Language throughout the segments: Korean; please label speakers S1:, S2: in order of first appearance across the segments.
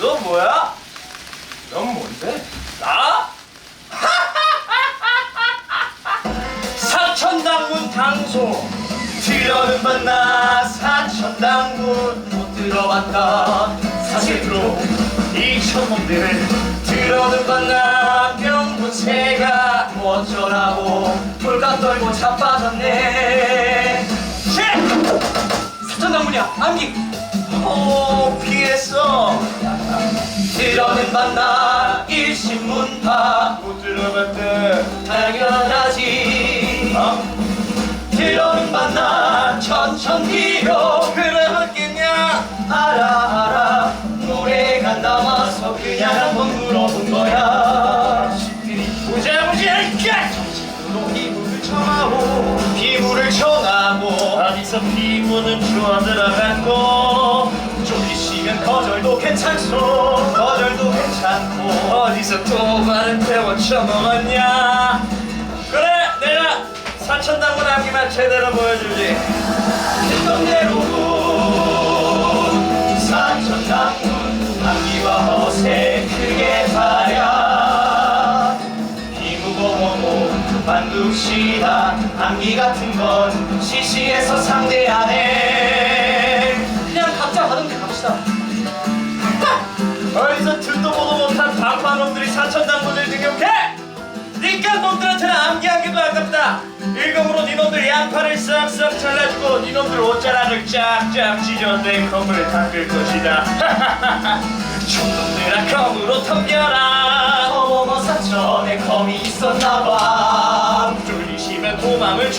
S1: 너 뭐야? 넌 뭔데? 나? 사천당군 당소 들어는 봤나 사천당군 못 들어봤다 사실로 이천놈들 들어는 봤나 명분새가 뭐 어쩌라고 돌가 떨고 자빠졌네 쉣! 사천당군이야 암기 어 피했어 들어는 봤나 일신문파. 못 들어봤대. 당연하지. 어? 들어는 봤나 천천히로 들어봤겠냐? 알아 알아. 노래가 나와서 그냥 한번 물어본 거야. 보자 보자 정식으로 피부를 청하고 피부를 청하고. 어디서 피부는 좋아 들어갔고 쫄리시면 거절도 괜찮소 거절도 괜찮고. 어디서 또 많은 태워 쳐먹었냐? 그래 내가 사천당군 암기만 제대로 보여주지 일동대로군 사천당군 암기와 허세 크게 봐야 비무고모고 반드시다. 암기 같은 건 CC에서 상 사천당군을 등용해 니까 놈들한테는 암기하기도 아깝다. 일검으로 니놈들 양팔을 싹싹 잘라주고 니놈들 옷자락을 쫙쫙 찢어내 검을 닦을 것이다. 촌놈들아 검으로 덤벼라. 어머머 사천에 검이 있었나봐. 쫄리시면 도망을 거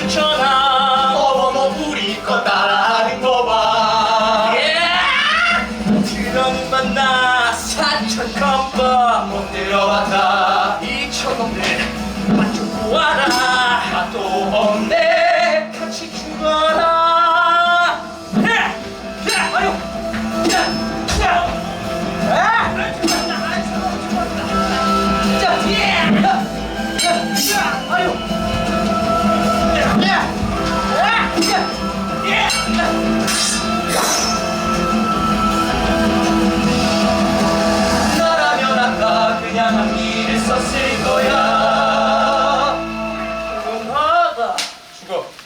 S1: 또 없네 같이 죽어라 야! 야! 아유! 고!